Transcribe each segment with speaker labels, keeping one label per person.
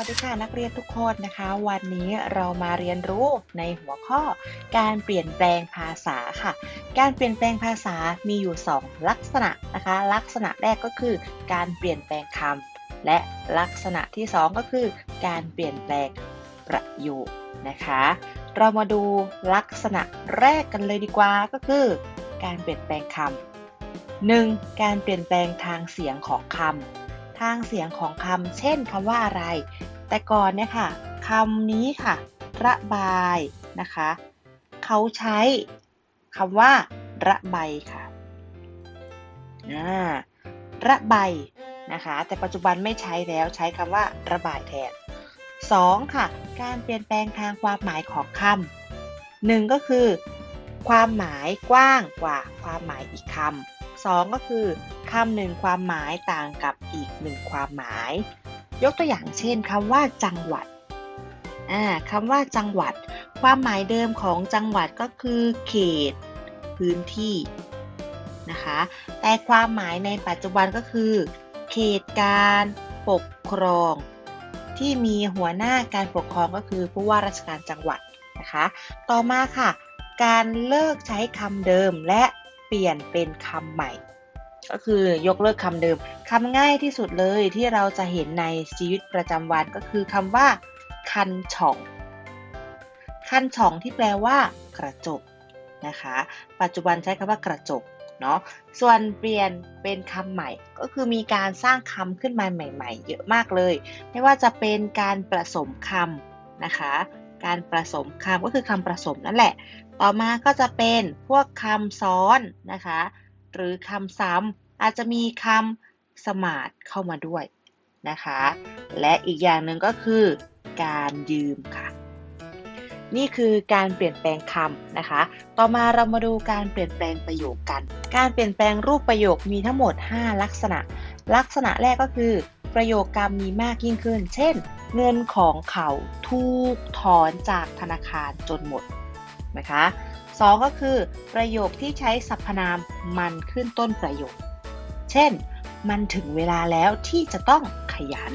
Speaker 1: วัสดีค่ะนักเรียนทุกคนนะคะ วันนี้เรามาเรียนรู้ในหัวข้อ การเปลี่ยนแปลงภาษาค่ะ การเปลี่ยนแปลงภาษามีอยู่ 2 ลักษณะนะคะ ลักษณะแรกก็คือ การเปลี่ยนแปลงคำและลักษณะที่ 2 ก็คือ การเปลี่ยนแปลงประโยคนะคะ เรามาดูลักษณะแรกกันเลยดีกว่าก็คือ การเปลี่ยนแปลงคำหนึ่งการเปลี่ยนแปลงทางเสียงของคำทางเสียงของคำ เช่นคำว่าอะไร แต่ก่อนเนี่ยค่ะคำนี้ค่ะ ระบายนะคะ เขาใช้คำว่า ระบายค่ะอ่าระบายนะคะ แต่ปัจจุบันไม่ใช้แล้วใช้คำว่า ระบายแทน 2. ค่ะ การเปลี่ยนแปลงทางความหมายของคำหนึ่งก็คือ ความหมายกว้างกว่าความหมายอีกคำ2ก็คือคำหนึ่งความหมายต่างกับอีกหนึ่งความหมาย ยกตัวอย่างเช่นคำว่าจังหวัดอ่าคำว่าจังหวัด ความหมายเดิมของจังหวัดก็คือเขต พื้นที่นะคะ แต่ความหมายในปัจจุบันก็คือ เขตการปกครอง ที่มีหัวหน้าการปกครองก็คือผู้ว่าราชการจังหวัดนะคะ ต่อมาค่ะ การเลิกใช้คำเดิมและเปลี่ยนเป็นคำใหม่ ก็คือยกเลิกคำเดิมคำง่ายที่สุดเลยที่เราจะเห็นในชีวิตประจำวันก็คือคำว่า คันช่อง คันช่องที่แปลว่า กระจกนะคะ ปัจจุบันใช้คำว่ากระจกเนาะส่วนเปลี่ยนเป็นคำใหม่ก็คือมีการสร้างคำขึ้นมาใหม่ ๆ เยอะมากเลย ไม่ว่าจะเป็นการผสมคำนะคะ การผสมคำก็คือคำผสมนั่นแหละ ต่อมาก็จะเป็นพวกคำซ้อนนะคะ หรือคำซ้ำอาจจะมีคำสมาร์ทเข้ามาด้วยนะคะ และอีกอย่างหนึ่งก็คือการยืมค่ะ นี่คือการเปลี่ยนแปลงคำนะคะ ต่อมาเรามาดูการเปลี่ยนแปลงประโยคกัน การเปลี่ยนแปลงรูปประโยคมีทั้งหมด 5 ลักษณะ ลักษณะแรกก็คือ ประโยคกรรมมีมากยิ่งขึ้น เช่น เงินของเขาถูกถอนจากธนาคารจนหมดนะคะ สองก็คือ ประโยคที่ใช้สรรพนามมันขึ้นต้นประโยค เช่น มันถึงเวลาแล้วที่จะต้องขยัน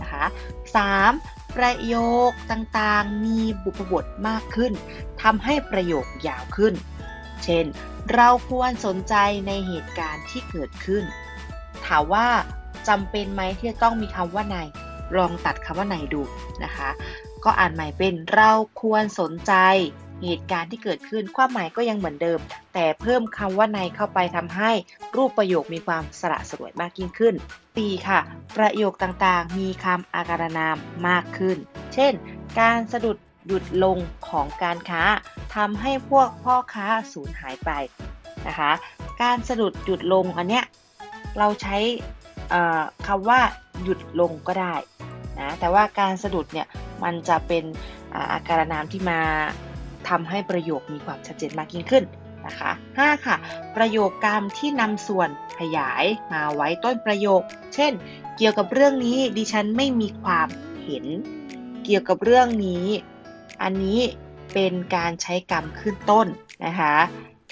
Speaker 1: นะคะ 3. ประโยคต่างๆ มีบุพบทมากขึ้นทำให้ประโยคยาวขึ้น เช่น เราควรสนใจในเหตุการณ์ที่เกิดขึ้น ถามว่าจำเป็นไหมที่จะต้องมีคำว่าในลองตัดคำว่าในดูนะคะ ก็อ่านใหม่เป็นเราควรสนใจ เหตุการณ์ที่เกิดขึ้นความหมายก็ยังเหมือนเดิม แต่เพิ่มคำว่าในเข้าไปทำให้รูปประโยคมีความสระสวยมากยิ่งขึ้นปีค่ะ ประโยคต่างๆ มีคำอาการนามมากขึ้น เช่น การสะดุดหยุดลงของการค้าทำให้พวกพ่อค้าสูญหายไปนะคะ การสะดุดหยุดลงอันเนี้ยเราใช้คำว่าหยุดลงก็ได้นะแต่ว่าการสะดุดเนี่ยมันจะเป็นอาการนามที่มา ทำให้ประโยคมีความชัดเจนมากยิ่งขึ้นนะคะ 5. ค่ะ ประโยคกรรมที่นำส่วนขยายมาไว้ต้นประโยค เช่น เกี่ยวกับเรื่องนี้ดิฉันไม่มีความเห็น เกี่ยวกับเรื่องนี้ อันนี้เป็นการใช้กรรมขึ้นต้นนะคะ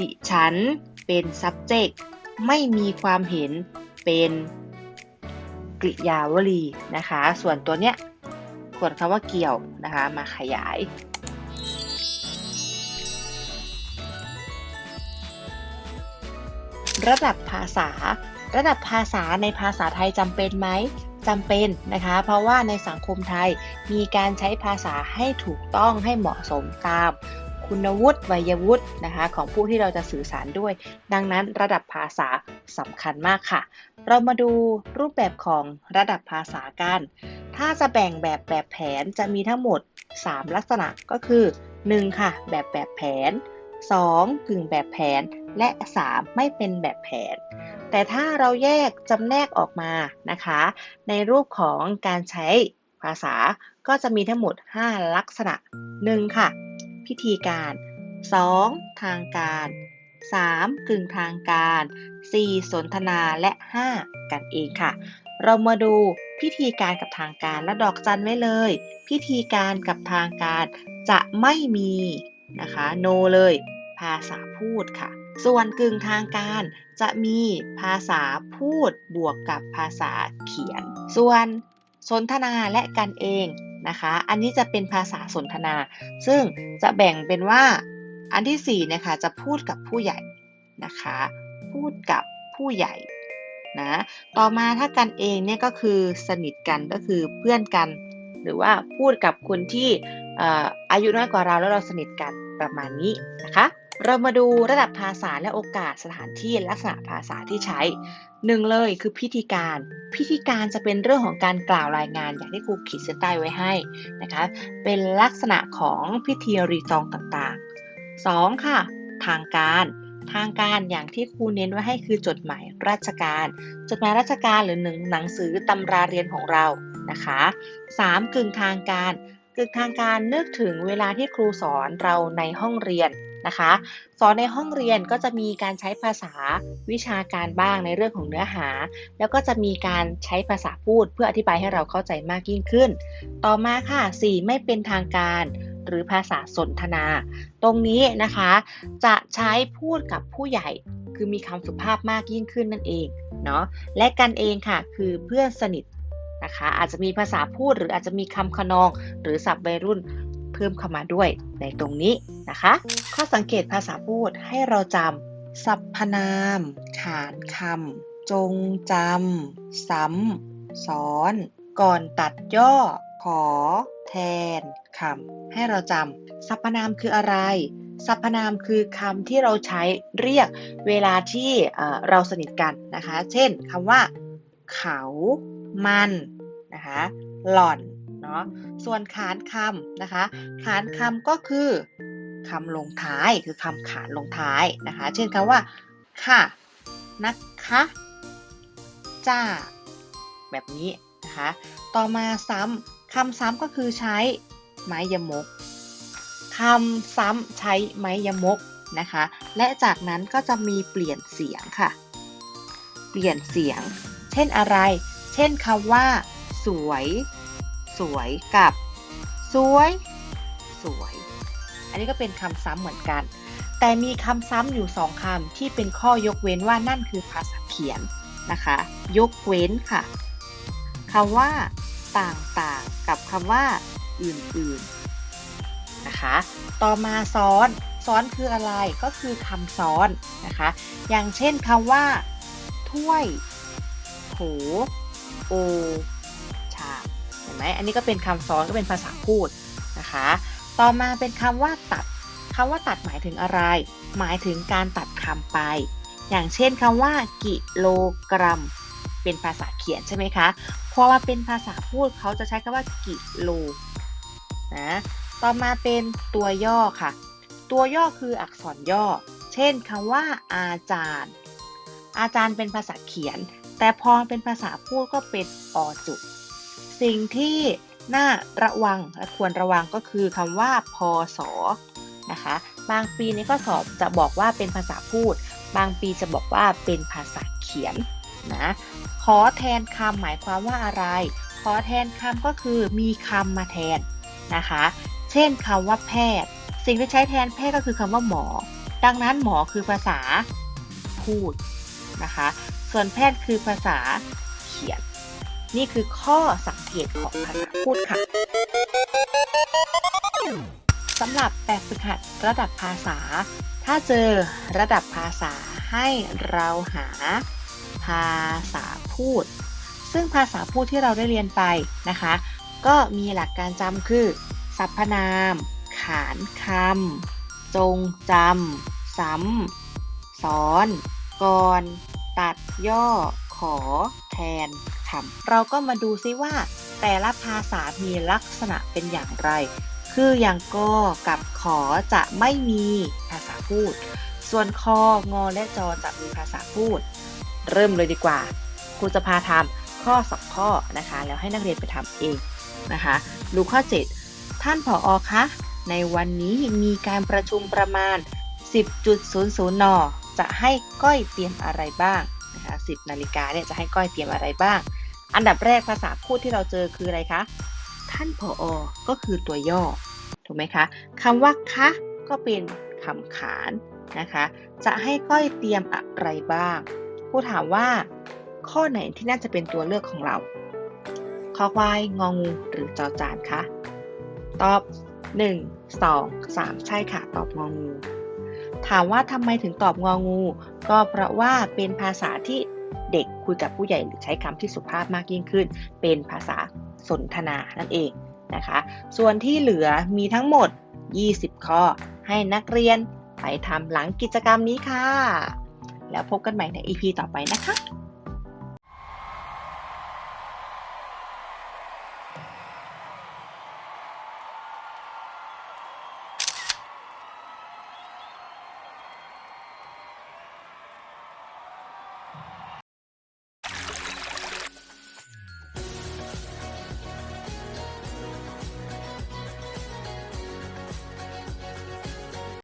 Speaker 1: ดิฉันเป็น subject ไม่มีความเห็นเป็นกริยาวลีนะคะ ส่วนตัวเนี้ยส่วนคำว่าเกี่ยวนะคะมาขยาย ระดับภาษา ระดับภาษาในภาษาไทยจำเป็นไหมจำเป็นนะคะ เพราะว่าในสังคมไทยมีการใช้ภาษาให้ถูกต้องให้เหมาะสมตามคุณวุฒิวัยวุฒินะคะของผู้ที่เราจะสื่อสารด้วย ดังนั้นระดับภาษาสำคัญมากค่ะ เรามาดูรูปแบบของระดับภาษากัน ถ้าจะแบ่งแบบแบบแผนจะมีทั้งหมด 3 ลักษณะก็คือ 1. ค่ะ แบบแบบแผน 2. กึ่งแบบแผน และ 3. ไม่เป็นแบบแผน แต่ถ้าเราแยกจำแนกออกมานะคะ ในรูปของการใช้ภาษาก็จะมีทั้งหมด 5 ลักษณะ 1. ค่ะ พิธีการ 2. ทางการ 3. กึ่งทางการ 4. สนทนาและ 5. กันเองค่ะ เรามาดูพิธีการกับทางการและดอกจันไว้เลย พิธีการกับทางการจะไม่มีนะคะ no เลย ภาษาพูดค่ะ ส่วนกึ่งทางการจะมีภาษาพูดบวกกับภาษาเขียน ส่วนสนทนาและกันเองนะคะ อันนี้จะเป็นภาษาสนทนา ซึ่งจะแบ่งเป็นว่าอันที่สี่นะคะจะพูดกับผู้ใหญ่นะคะ พูดกับผู้ใหญ่นะต่อมาถ้ากันเองเนี่ยก็คือสนิทกันก็คือเพื่อนกัน หรือว่าพูดกับคนที่อ่ออายุน้อยกว่าเราแล้วเราสนิทกันประมาณนี้นะคะ เรามาดูระดับภาษาและโอกาสสถานที่ลักษณะภาษาที่ใช้หนึ่งเลยคือพิธีการ พิธีการจะเป็นเรื่องของการกล่าวรายงานอย่างที่ครูขีดเส้นใต้ไว้ให้นะคะเป็นลักษณะของพิธีรีตองต่างๆ 2. ค่ะ ทางการ ทางการอย่างที่ครูเน้นไว้ให้คือจดหมายราชการ จดหมายราชการหรือหนึ่งหนังสือตำราเรียนของเรานะคะ 3. กึ่งทางการกึ่งทางการนึกถึงเวลาที่ครูสอนเราในห้องเรียน นะคะ สอนในห้องเรียนก็จะมีการใช้ภาษาวิชาการบ้างในเรื่องของเนื้อหา แล้วก็จะมีการใช้ภาษาพูดเพื่ออธิบายให้เราเข้าใจมากยิ่งขึ้น ต่อมาค่ะ 4. ไม่เป็นทางการหรือภาษาสนทนา ตรงนี้นะคะ จะใช้พูดกับผู้ใหญ่คือมีคำสุภาพมากยิ่งขึ้นนั่นเองเนาะและกันเองค่ะคือเพื่อนสนิทนะคะอาจจะมีภาษาพูดหรืออาจจะมีคำขนองหรือศัพท์วัยรุ่น เพิ่มเข้ามาด้วยในตรงนี้นะคะ ข้อสังเกตภาษาพูดให้เราจำสรรพนาม ขานคำจงจำซ้ำสอน ก่อนตัดย่อ ขอ แทนคำให้เราจำสรรพนามคืออะไรสรรพนามคือคำที่เราใช้เรียกเวลาที่เอ่อเราสนิทกันนะคะ เช่นคำว่า เขา มันนะคะ หล่อน เนาะส่วนขานคำนะคะ ขานคำก็คือคำลงท้ายคือคำขานลงท้ายนะคะ เช่นคำว่า ค่ะ นะคะ จ้า แบบนี้นะคะ ต่อมาซ้ำคำซ้ำก็คือใช้ไม้ยมกคำซ้ำใช้ไม้ยมกนะคะ และจากนั้นก็จะมีเปลี่ยนเสียงค่ะ เปลี่ยนเสียง เช่นอะไร เช่นคำว่า สวย สวยกับ สวย สวย อันนี้ก็เป็นคำซ้ำเหมือนกัน แต่มีคำซ้ำอยู่สองคำที่เป็นข้อยกเว้นว่านั่นคือภาษาเขียนนะคะ ยกเว้นค่ะคำว่า ต่างๆ กับคำว่า อื่นๆนะคะ ต่อมาซ้อนซ้อนคืออะไรก็คือคำซ้อนนะคะ อย่างเช่นคำว่า ถ้วย โถ โอ ไหมอันนี้ก็เป็นคำซ้อนก็เป็นภาษาพูดนะคะ ต่อมาเป็นคำว่าตัดคำว่าตัดหมายถึงอะไร หมายถึงการตัดคำไป อย่างเช่นคำว่า กิโลกรัม เป็นภาษาเขียนใช่ไหมคะพอมาเป็นภาษาพูดเขาจะใช้คำว่ากิโลนะต่อมาเป็นตัวย่อค่ะ ตัวย่อคืออักษรย่อ เช่นคำว่า อาจารย์ อาจารย์เป็นภาษาเขียน แต่พอเป็นภาษาพูดก็เป็นอจุ สิ่งที่น่าระวังและควรระวังก็คือคำว่าพศนะคะบางปีในข้อสอบจะบอกว่าเป็นภาษาพูด บางปีจะบอกว่าเป็นภาษาเขียนนะขอแทนคำหมายความว่าอะไร ขอแทนคำก็คือมีคำมาแทนนะคะ เช่นคำว่าแพทย์ สิ่งที่ใช้แทนแพทย์ก็คือคำว่าหมอ ดังนั้นหมอคือภาษาพูดนะคะ ส่วนแพทย์คือภาษาเขียน นี่คือข้อสังเกตของภาษาพูดค่ะสำหรับแบบฝึกหัดระดับภาษา ถ้าเจอระดับภาษาให้เราหาภาษาพูด ซึ่งภาษาพูดที่เราได้เรียนไปนะคะ ก็มีหลักการจำคือ สรรพนาม ขานคำจงจำซ้ำสอนก่อนตัดย่อ ขอ แทน คำเราก็มาดูซิว่า แต่ละภาษามีลักษณะเป็นอย่างไร คืออย่างกอกับขอจะไม่มีภาษาพูด ส่วนคองอและจอจะมีภาษาพูด เริ่มเลยดีกว่าครูจะพาทำข้อสองข้อนะคะ แล้วให้นักเรียนไปทำเองนะคะ ดูข้อ 7 ท่านผออคะ ในวันนี้มีการประชุมประมาณ 10.00 น จะให้ก้อยเตรียมอะไรบ้างนะคะ10 นาฬิกาเนี่ยจะให้ก้อยเตรียมอะไรบ้าง อันดับแรกภาษาพูดที่เราเจอคืออะไรคะ ท่านผออก็คือตัวย่อ ถูกไหมคะคำว่าคะก็เป็นคำขานนะคะ จะให้ก้อยเตรียมอะไรบ้างผู้ถามว่าข้อไหนที่น่าจะเป็นตัวเลือกของเราคอควายงองูหรือจอจานคะ ตอบ 1 2 3 ใช่ค่ะ ตอบงองู ถามว่าทำไมถึงตอบงองู ก็เพราะว่าเป็นภาษาที่ เด็กคุยกับผู้ใหญ่หรือใช้คำที่สุภาพมากยิ่งขึ้น เป็นภาษาสนทนานั่นเองนะคะ ส่วนที่เหลือมีทั้งหมด 20 ข้อ ให้นักเรียนไปทำหลังกิจกรรมนี้ค่ะ แล้วพบกันใหม่ใน EP ต่อไปนะคะ